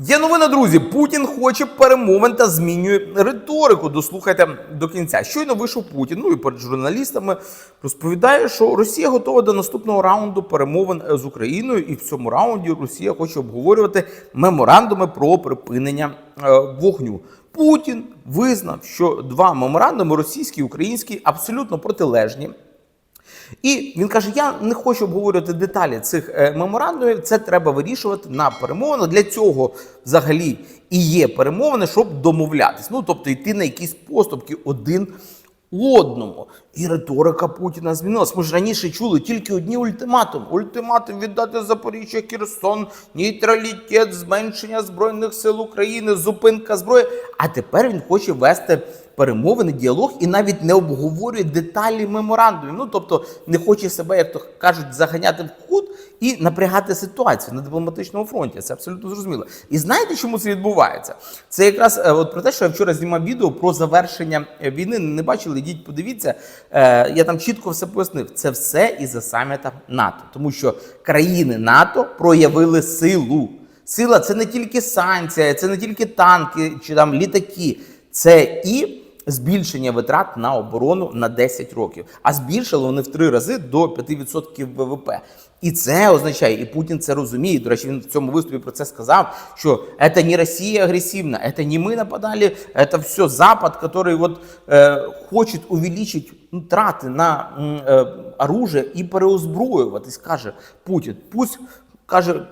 Є новина, друзі. Путін хоче перемовин та змінює риторику. Дослухайте до кінця. Щойно вийшов Путін. Ну і перед журналістами розповідає, що Росія готова до наступного раунду перемовин з Україною, і в цьому раунді Росія хоче обговорювати меморандуми про припинення е, вогню. Путін визнав, що два меморандуми російський і український абсолютно протилежні. І він каже: Я не хочу обговорювати деталі цих е, меморандумів. Це треба вирішувати на перемовинах. Для цього взагалі і є перемовини, щоб домовлятись. Ну тобто йти на якісь поступки один одному. І риторика Путіна змінилась. Ми ж раніше чули тільки одні ультиматуми: ультиматум віддати Запоріжжя, Херсон, нейтралітет, зменшення збройних сил України, зупинка зброї. А тепер він хоче вести перемовини, діалог і навіть не обговорює деталі меморандумів. Ну тобто не хоче себе, як то кажуть, заганяти в кут і напрягати ситуацію на дипломатичному фронті. Це абсолютно зрозуміло. І знаєте, чому це відбувається? Це якраз е, от про те, що я вчора знімав відео про завершення е, війни. Не бачили? Йдіть, подивіться. Е, Я там чітко все пояснив. Це все із-за саміта НАТО, тому що країни НАТО проявили силу. Сила це не тільки санкція, це не тільки танки чи там літаки, це і збільшення витрат на оборону на 10 років. А збільшили вони в три рази до 5% ВВП. І це означає, і Путін це розуміє. До речі, він в цьому виступі про це сказав, що це не Росія агресивна, це не ми нападали, це все Запад, який вот, е, хоче увеличити ну, трати на е, оружие і переозброюватись, каже Путін. Пусть каже,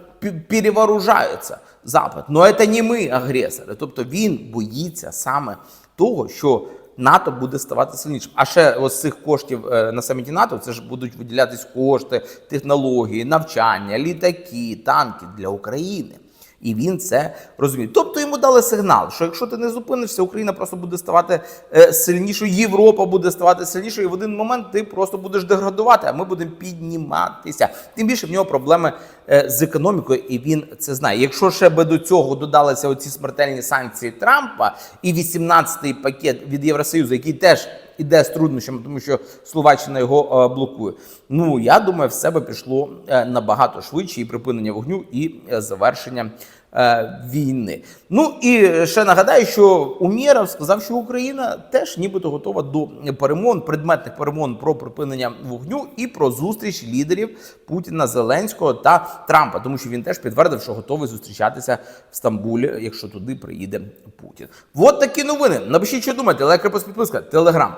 перевооружаються Запад. Но це не ми агресори. Тобто він боїться саме того, що НАТО буде ставати сильнішим. А ще ось цих коштів е, на саміті НАТО це ж будуть виділятись кошти, технології, навчання, літаки, танки для України. І він це розуміє. Тобто йому дали сигнал, що якщо ти не зупинишся, Україна просто буде ставати е, сильнішою, Європа буде ставати сильнішою, і в один момент ти просто будеш деградувати, а ми будемо підніматися. Тим більше в нього проблеми е, з економікою, і він це знає. Якщо ще би до цього додалися оці смертельні санкції Трампа і 18-й пакет від Євросоюзу, який теж іде з труднощами, тому що Словаччина його е, блокує. Ну я думаю, все би пішло е, набагато швидше і припинення вогню, і е, завершення війни. Ну і ще нагадаю, що Умєров сказав, що Україна теж нібито готова до перемовин, предметних перемовин про припинення вогню і про зустріч лідерів Путіна, Зеленського та Трампа, тому що він теж підтвердив, що готовий зустрічатися в Стамбулі, якщо туди приїде Путін. От такі новини. Напишіть, що думаєте, лайк, репост, підписка, телеграм.